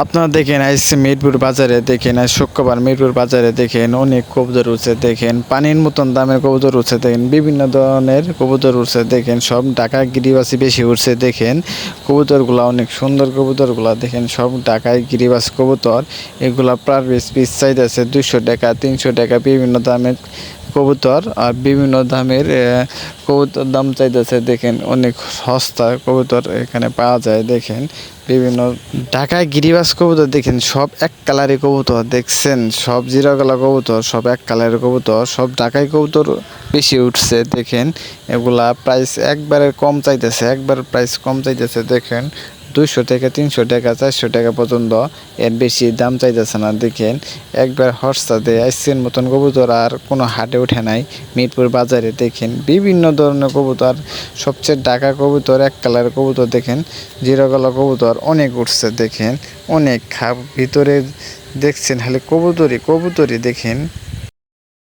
আপনারা দেখেন আইস মিরপুর বাজারে দেখেন আজ শুক্রবার মিরপুর বাজারে দেখেন, অনেক কবুতর উঠছে দেখেন, পানির মতন দামের কবুতর উঠছে দেখেন, বিভিন্ন ধরনের কবুতর উঠছে দেখেন, সব ঢাকা গিরিবাসী বেশি উঠছে দেখেন, কবুতরগুলা অনেক সুন্দর কবুতরগুলা, দেখেন, সব ঢাকায় গিরিবাস কবুতর, এগুলা প্রায় পিস চাইতেছে দুশো টাকা, তিনশো টাকা, বিভিন্ন দামের কবুতর আর বিভিন্ন দামের কবুতর দাম চাইতেছে, দেখেন অনেক সস্তা কবুতর এখানে পাওয়া যায়, দেখেন। বিভিন্ন ঢাকায় গিরিবাস কবুতর, দেখেন, সব এক কালারের কবুতর, দেখছেন? সব জিরা কালার কবুতর, সব এক কালারের কবুতর, সব ঢাকায় কবুতর বেশি উঠছে, দেখেন। এগুলা প্রাইস একবারে কম চাইতেছে, একবার প্রাইস কম চাইতেছে, দেখেন। দুইশো থেকে তিনশো টাকা, চারশো টাকা পর্যন্ত। এর বেশি দাম চাইতেছে না, দেখেন। একবার হর্সা দিয়ে আইসের মতন কবুতর আর কোনো হাটে ওঠে নাই। মিরপুর বাজারে দেখেন, বিভিন্ন ধরনের কবুতর, সবচেয়ে ডাকা কবুতর, এক কালার কবুতর দেখেন, জিরো কালার কবুতর, অনেক উঠছে দেখেন, অনেক খাপ ভিতরে দেখছেন, খালি কবুতরই কবুতরই দেখেন।